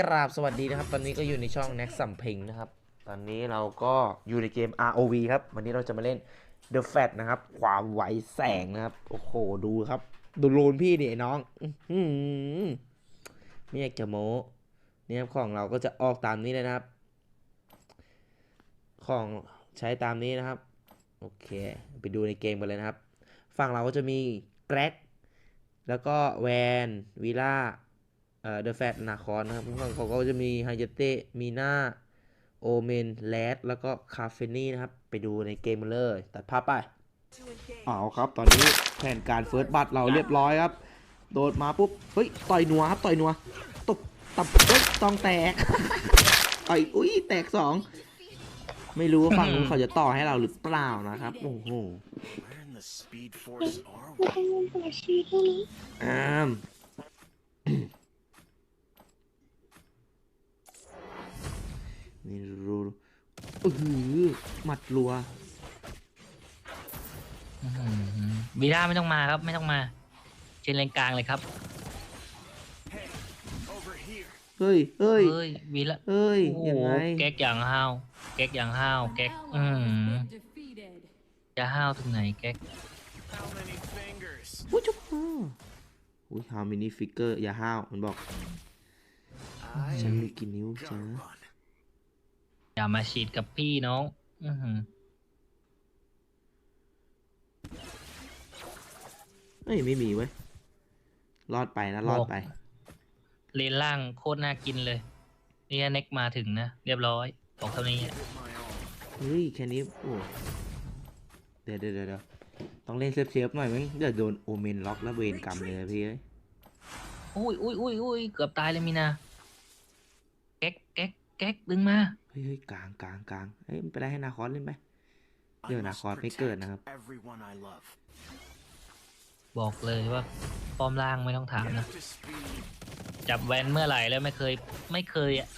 กราบสวัสดีนะครับ ตอนนี้ก็อยู่ในช่อง n e x t สัมเพงนะครับ ตอนนี้เราก็อยู่ในเกม ROV ครับ วันนี้เราจะมาเล่น The Fat นะครับ ความไหวแสงนะครับ โอ้โห ดูครับ ดูโลนพี่ดิไอ้น้องไม่อยากจะโม้เนี่ยครับของเราก็จะออกตามนี้เลยนะครับ ของใช้ตามนี้นะครับ โอเค ไปดูในเกมกันเลยนะครับ ฝั่งเราก็จะมีแกร็กแล้วก็แวนวีล่า เอ่อเดอะแฟตนาคอนนะครับฝั่งเขาก็จะมีไฮเจเตมีนาโอเมนแลดแล้วก็คาเฟนี่นะครับ ไปดูในเกมกันเลย ตัดภาพไป เอาครับ ตอนนี้แผนการเฟิร์สบัตเราเรียบร้อยครับ โดดมาปุ๊บ เฮ้ย ต่อยนัวครับ ต่อยนัวตบตับเฮ้ยต้องแตก ต่อยอุ้ย แตกสอง ไม่รู้ว่าฝั่งนู้นเขาจะต่อให้เราหรือเปล่านะครับ โอ้โห Where in the Speed Force are ไม่ we? ต้องเล่นตัวชีพนี้ อ้าม นี่รูเออหมัดรัวอื้อหือวีด้าไม่ต้องมาครับ ไม่ต้องมา เชนเลนกลางเลยครับ Hey, over here. เฮ้ยเฮ้ยเฮ้ยวีละเฮ้ยโอ้โหยังไงแก๊กอย่างห้าวแก๊กอย่างห้าวแก๊กอืมจะห้าวถึงไหนแก๊ก How many fingers? อุ้ยจุ๊บอ้าวอุ้ย how many figure อย่าห้าวมันบอกฉัน I มีกี่นิ้วจ้า gotta run. อย่ามาฉีดกับพี่น้อง อือหือเฮ้ยไม่มีเว้ย รอดไปนะรอดไป เลนล่างโคตรน่ากินเลยนี่เน็กมาถึงนะ เรียบร้อยบอกเท่านี้อะ Give my all. เฮ้ยแค่นี้โอ้เดี๋ยวเดี๋ยวเดี๋ยวเดี๋ยวต้องเล่นเซฟเซฟๆหน่อยมั้งเดี๋ยวโดนโอเมนล็อกแล้วเวรกรรมเลยนะพี่เอ้ยอุ้ยอุ้ยอุ้ยอุ้ยเกือบตายเลยมีนาแก๊กแก๊ก แก๊กดึงมาเฮ้ยเฮ้ยกลางกลางกลางเฮ้ยมันไปได้ให้นาคอสเล่นไหม I เดี๋ยวนะ must คอร์สไม่เกิดนะครับ protect Everyone I love. บอกเลยว่าป้อมล่างไม่ต้องถาม Get นะ up to speed. จับแวนเมื่อไหร่แล้วไม่เคยไม่เคยอะ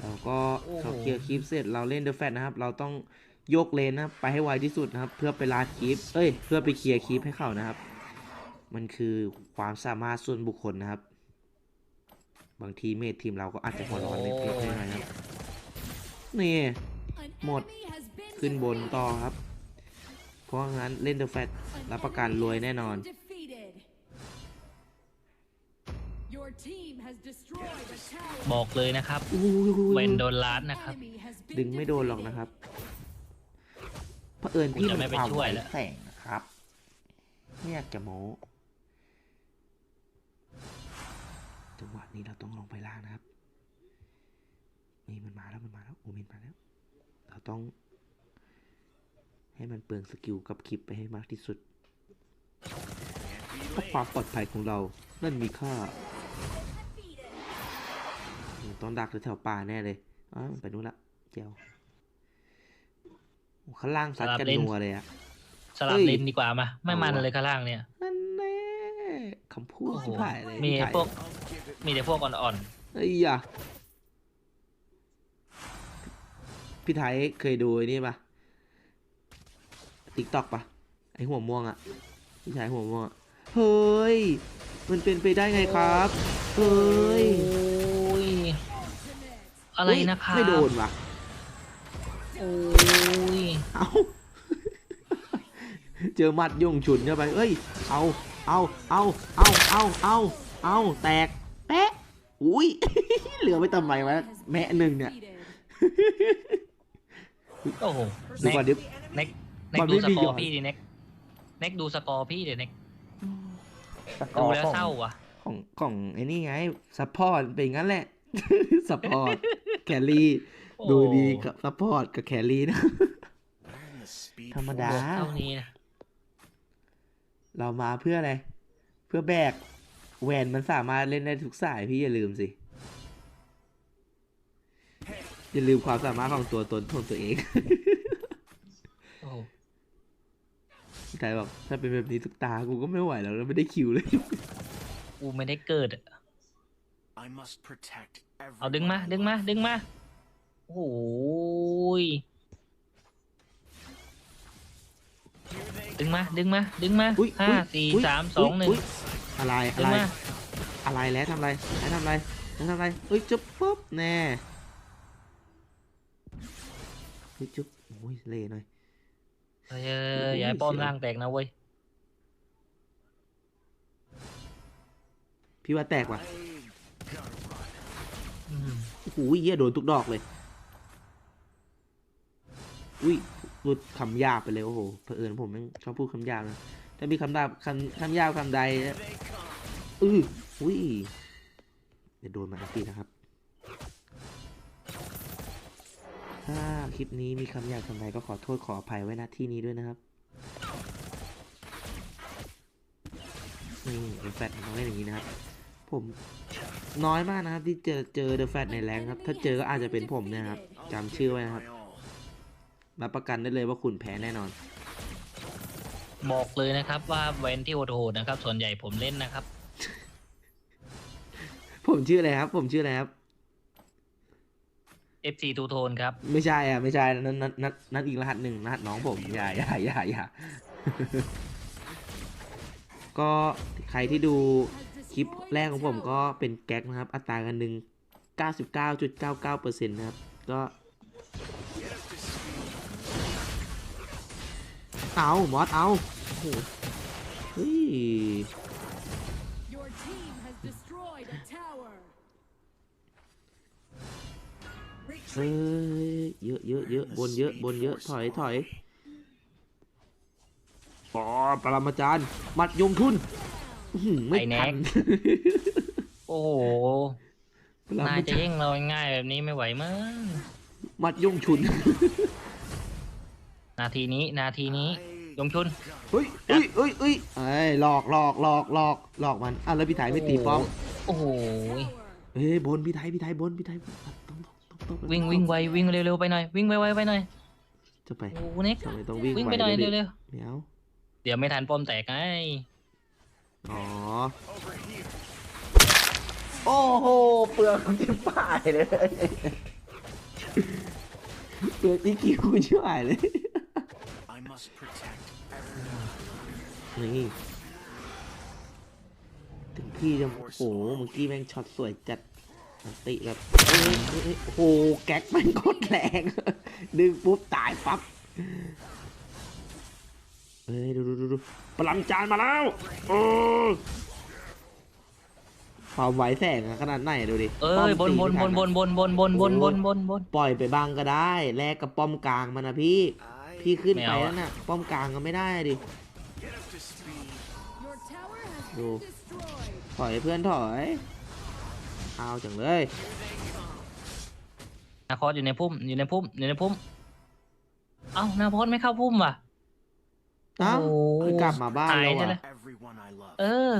เราก็โอ้โหเขาเคลียร์คลิปเสร็จเราเล่นเดอะแฟตนะครับ เราต้องโยกเลนนะครับไปให้ไวที่สุดนะครับ เพื่อไปลาดคลิป เอ้ย เพื่อไปเคลียร์คลิปให้เขานะครับ มันคือความสามารถส่วนบุคคลนะครับ บางทีเมททีมเราก็อาจจะหัวร้อนเล็กๆน้อยๆนะครับนี่ หมดขึ้นบนต่อครับ เพราะงั้นเล่นเดอะแฟตรับประกันรวยแน่นอน บอกเลยนะครับอู้หูเวนโดนล้านนะครับ ดึงไม่โดนหรอกนะครับเพราะเอิญพี่กูจะมันไม่ไปความช่วยไวแล้วแสงนะครับไม่อยากจะโม้ จังหวะนี้เราต้องลงไปล่างนะครับ นี่มันมาแล้วมันมาแล้วโอเมนมาแล้ว เราต้อง ให้มันเปลืองสกิลกับคลิปไปให้มากที่สุด Can't be เพราะความ late. ปลอดภัยของเรา นั่นมีค่าต้องดักแถวๆป่าแน่เลยอ๋อมันไปนู่นละเจียวโอ้ข้างล่างซัดกันสลับเลนนัวเลยอะสลับเฮ้ยเลนดีกว่ามา ไม่มันเอาวะเลยข้างล่างเนี่ย นั่นแน่ คำพูดโอ้โหที่ผ่ายเลยมีพี่ไทยพวก I'll give it มีแต่พวกอ่อนเอ้ยอะพี่ไทยเคยดูไอ้นี่ปะติ๊กต็อกปะไอหัวม่วงอะพี่ชายหัวม่วงอะเฮ้ย มันเป็นไปได้ไงครับ เฮ้ๆยโอ้ยอะไรเฮ้ยนะคะไม่โดนว่ะ โอ้ย เอา เจอหมัดยุ่งฉุนเข้าไป เอ้ย เอา เอาเอาเอาเอาเอาเอาแตกแปะอุ้ยเหลือไปทำไมวะแม่หนึ่งเนี่ยโอ้โหดูเน็กก่อนดิเน็กเน็กมันดูไม่สมีกหยออดร์พี่ดิเน็กเน็กดูสกอร์พี่เดี๋ยวเน็กสกดูอร์แล้วของเศร้าว่ะ ของของไอ้นี่ไงซัพพอร์ตเป็นอย่างนั้นแหละซัพพอร์ตแครี่โอ้ดูดีกับซัพพอร์ตกับแครี่นะ Where in the Speed ธรรมดา Force? เท่านี้นะ เรามาเพื่ออะไร เพื่อแบกแหวนมันสามารถเล่นได้ทุกสายพี่อย่าลืมสิ อย่าลืมความสามารถของตัวตนของตัวเองโอ้โหพี่ไทยบอกถ้าเป็นแบบนี้ทุกตากูก็ไม่ไหวแล้วแล้วไม่ได้คิวเลย กูไม่ได้เกิดอะ I must protect เอาดึงมา everyone I ดึงมา love. ดึงมา โอ้ย ดึงมาดึงมาดึงมาอุ๊ยห้าอุ๊ยสี่อุ๊ยสามสองหนึ่งอุ๊ยอะไรดึอะงไร มา อะไรแล้วทำอะไรแล้วทำอะไรแล้วทำอะไรเฮ้ยจุ๊บปุ๊บแน่เฮ้ยจุ๊บโอ้ยเละหน่อยเฮ้ยอย่าให้ป้อมร่างแตกนะเว้ยพี่ว่าแตกว่ะ I gotta run. อืมโอ้โหเหี้ยโดนทุกดอกเลย อุ้ย พูดคำหยาบไปเลยโอ้โหเผอิญผมม่ชอบพูดคำหยาบนะถ้ามีคำดาบคำคำหยาบคำใดอืออุ้ยเดี๋ยวโดนมาอันตีนะครับ ถ้าคลิปนี้มีคำหยาบคำใดก็ขอโทษขออภัยไว้ณที่นี้ด้วยนะครับนี่เดอะแฟตมันต้องเล่นอย่างนี้นะครับ ผมน้อยมากนะครับที่เจอเจอเดอะแฟตในแรงครับ ถ้าเจอก็อาจจะเป็นผมเนะครับจำชื่อไว้นะครับ รับประกันได้เลยว่าคุณแพ้แน่นอน บอกเลยนะครับว่าเวนที่โหดๆนะครับ ส่วนใหญ่ผมเล่นนะครับ ผมชื่ออะไรครับ ผมชื่ออะไรครับ FC ทูโทนครับ ไม่ใช่อะไม่ใช่นั่นนั่นนั่นนั่นอีกรหัสหนึ่งรหัสน้องผมอย่าอย่าอย่าอย่า ก็ใครที่ดูคลิปแรกของผมก็เป็นแก๊กนะครับ อัตรากันหนึ่ง99.99%นะครับ ก็ เอามอสเอาโอ้โหเฮ้ย Your team has destroyed a tower. เฮ้ยเยอะเยอะเยอะบนเยอะบนเยอะถอยถอยปอปรมาจารย์ มัดยงทุนอื้อหือไม่ไอ้แน็ทักนโอ้โหปรนายมาจะจารย์แย่งเราง่ายแบบนี้ไม่ไหวมั้งมัดยงชุน นาทีนี้นาทีนี้ยงชุน เฮ้ยเฮ้ยเฮ้ยเฮ้ยเอ้ยหลอกหลอกหลอกหลอกหลอกมันอะแล้วพี่ไทยไม่ตีป้อมโอ้โหเฮ้ยบนพี่ไทยพี่ไทยบนพี่ไทยบนอะต้องต้องต้องต้องวิ่งวิ่งไววิ่งเร็วๆไปหน่อยวิ่งไวๆไปหน่อยจะไปโอ้โหเน็กทำไมต้องวิ่งวิ่งไวไปหน่อยด้วยดิเร็วไม่เอาๆเดี๋ยวไม่ทันป้อมแตกไงอ๋อ Over here. โอ้โหเปลือกจิ้มป่ายเลยเปลือกที่คิวชิบหายเลย นี่ถึงพี่จะโอ้โหเมื่อกี้แม่งช็อตสวยจัดอันติแบบเอ้ยเอ้ยเอ้ยโอ้โหแก๊กแม่งโคตรแรง ดึงปุ๊บตายปั๊บเอ้ยดูดูดูดูปลังจานมาแล้วโอ้ความไหวแสงอะขนาดไหนดูดิเอ้ป้มยบนตีบนไม่บทันอะบนบนบนบนบนบนบนบนปล่อยไปบ้างก็ได้แลกกับป้อมกลางมันนะพี่ I พี่ขึ้นไม่ไปเอาอะแล้วน่ะ ป้อมกลางก็ไม่ได้ดิ get up to speed. Your tower has Ồ. been destroyed. ถอยเพื่อนถอย เอาจังเลยนาคอสอยู่ในพุ่ม อยู่ในพุ่ม อยู่ในพุ่ม เอ้านาคอสไม่เข้าพุ่มว่ะเอ้าโอ้คือกลับมาบ้านตายแล้วใช่ไหมอะ Everyone I love. เออ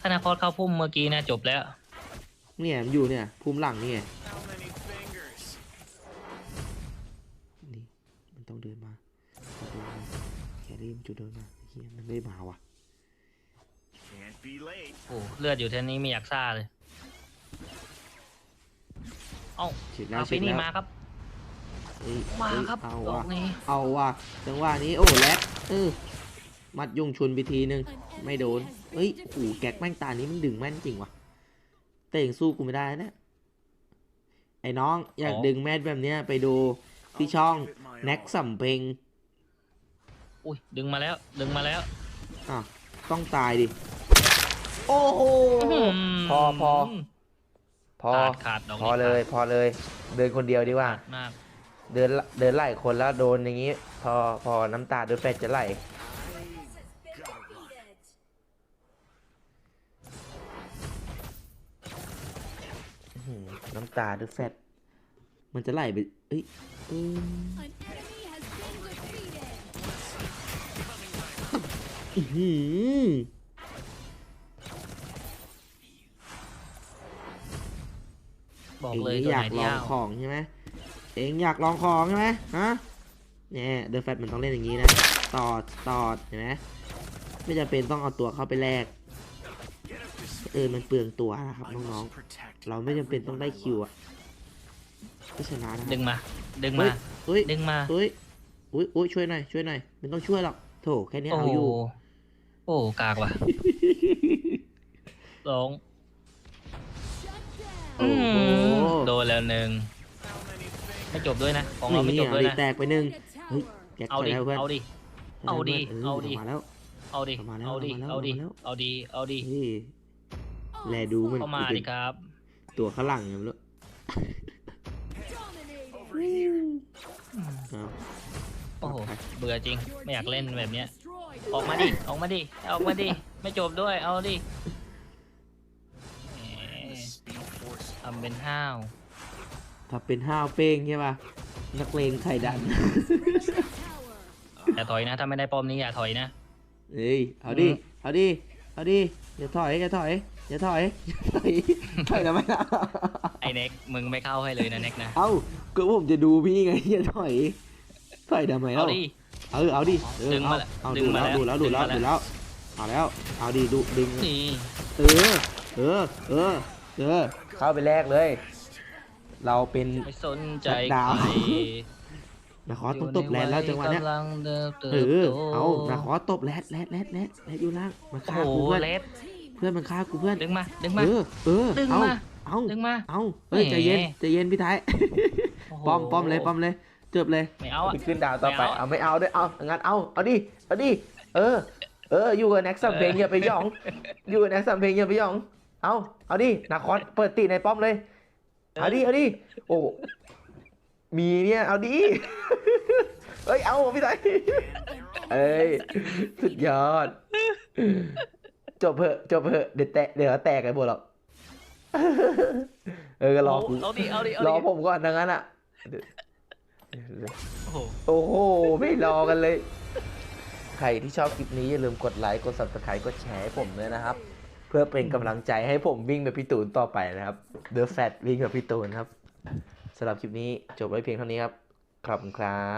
ถ้านาคอสเข้าพุ่มเมื่อกี้นะจบแล้ว เนี่ยมันอยู่เนี่ยภูมิหลังนี่ เดินมาต้องเดินมาแครี่มันจุดเดินมาเฮียมันไม่มาว่ะ Can't be late. โอ้เลือดอยู่แท่นี้ไม่อยากซ่าเลย เอ้าเช็คแล้วเอาไปเช็คนี่แล้วมาครับ เอ้ยมาเอ้ยครับเอาดอว่ะกนี้เอาว่ะจังหวะนี้โอ้แลกเออมัดยุงชุนไปทีนึง An ไม่โดน enemy has เฮ้ย been โอ้โห defeated. แก๊กแม่งตานี้มันดึงแม่นจริงว่ะแต่ยังสู้กูไม่ได้นะ ไอ้น้องอยากอ๋อดึงแม่นแบบเนี้ยไปดู ที่ช่อง Give it my แน็ก all. สำเพ็งอุ้ยดึงมาแล้วดึงมาแล้วอะต้องตายดิ โอ้โหพอพอ พอ ขาดขาดดอกพอเลยพอเลย เดินคนเดียวดีกว่า ขาดมากเดินละเดินไล่คนแล้วโดนอย่างงี้ พอพอน้ำตาเดือดแฟดจะไหล Gotta run. อื้อหือน้ำตาเดือดแฟด มันจะไหลไป เอ้ยเอ้ย An enemy has been defeated. อื้อหือบอกเองเลยนี่ตัวอไหยานกที่ลองยาวของใช่ไหมเองอยากลองของใช่ไหมฮะเนี่ยเดอะแฟตมันต้องเล่นอย่างนี้นะ ตอด ตอดเห็นไหมไม่จำเป็นต้องเอาตัวเข้าไปแลก Get up to speed. เออ มันเปลืองตัวนะครับ I น้อง must protect ๆเราไม่จำเป็นต้องได้คิวอะ ก็ชนะนะคดึรับงมา ดึงมา เฮ้ยดึงมาเฮ้ยอุ้ยอุ้ยช่วยหน่อยช่วยหน่อยไม่ต้องช่วยหรอกโถแค่นี้โอ้เอาโหอยู่ โอ้กากว่ะสอง Shut down. โอ้โหโดนแล้วหนึ่ง How many fingers? ไม่จบด้วยนะของเราไม่นี่จบเอาด้วยดินะแตกไปหนึ่ง Destroyed a เฮ้ย tower. แก๊กเอาไปดิแล้วเพื่อนเอาดิเอาดิเอเอาอดิมาแล้วเอาดิมาแล้วเอาดิมาแล้วเอาดิมาแล้วเอาดิเอาดิเอาดิเฮ้ยแลดูมันเข้ามาดิครับ ตัวข้างหลังไงไม่รู้ โอ้โห เบื่อจริง Your ไม่อยากเล่น team แบบเนี้ย has destroyed a ออกมาดิ ออกมาดิ ออกมาดิ ไม่จบด้วย เอาดิแหม Speed force. ทำเป็นห้าวถ้าเป็นห้าวเป้งใช่ป่ะ นักเลงไข่ดัน tower. อย่าถอยนะ ถ้าไม่ได้ป้อมนี้อย่าถอยนะ เฮ้ย เอาดิ เอาดิ เอาดิ อย่าถอย อย่าถอย อย่าถอยถอยถอยทำไมล่ะไอเน็กมึงไม่เข้าให้เลยนะเน็กนะเอ้าก็ผมจะดูพี่ไงอย่าถอยถอยทำไมเอาเล่าดิเออเอาดิเออดึงเอามาแล้วเอาดึดูงมาแล้วแล้วดูแล้วดูแล้วดึงดูมาแล้แล้ววเอาแล้วเอาดิดูดึงนี่เออเออเออเออเข้าไปแรกเลย เราเป็นไม่สนใจดาวใครนาคอสต้องตบแรดแล้วจังหวะเนี้ยกำลังเดินเติบเออโตเอานาคอสตบแรดแรดแรดแรดแรดอยู่ล่างมาโอ้ฆ่าโหกูเพื่อน เลส Team เพื่อนมันฆ่ากูเพื่อนดึงมาดึงมา เออเออดึงเอามา เอาดึงมา เอาเฮ้ยแหม ใจเย็นใจเย็นพี่ไทยโโหป้อมป้อมเลยป้อมเลยเจ็บเลยไม่เอาอะ ขึ้นดาวต่อไป ไม่เอา เอาไม่เอาด้วย เอางั้นเอา เอาดิ เอาดิ เออ เออ อยู่กับแน็กซัมเพลงอย่าไปหยอง อยู่กับแน็กซัมเพลงอย่าไปหยอง เอา เอาดิ นาคอสเปิดตีในป้อมเลย เอาดิ เอาดิ โอ้ มีเนี่ย เอาดิเฮ้ย เอาพี่ไทยเอ้ย สุดยอด จบเพอะจบเพอะเดี๋ยวแตะเดี๋ยวแตกกันหมดหรอกเออก็รอกูเอาดิเอาดิเอารอดิผมก่อนดังนั้นอะ โอ้โหโอ้โห ไม่รอกันเลย ใครที่ชอบคลิปนี้อย่าลืมกดไลค์ กด subscribe กดแชร์ให้ผมด้วยนะครับ เพื่อเป็นกำลังใจให้ผมวิ่งแบบพี่ตูนต่อไปนะครับ The Fat วิ่งแบบพี่ตูนครับสำหรับคลิปนี้จบไว้เพียงเท่านี้ครับ ขอบคุณครับ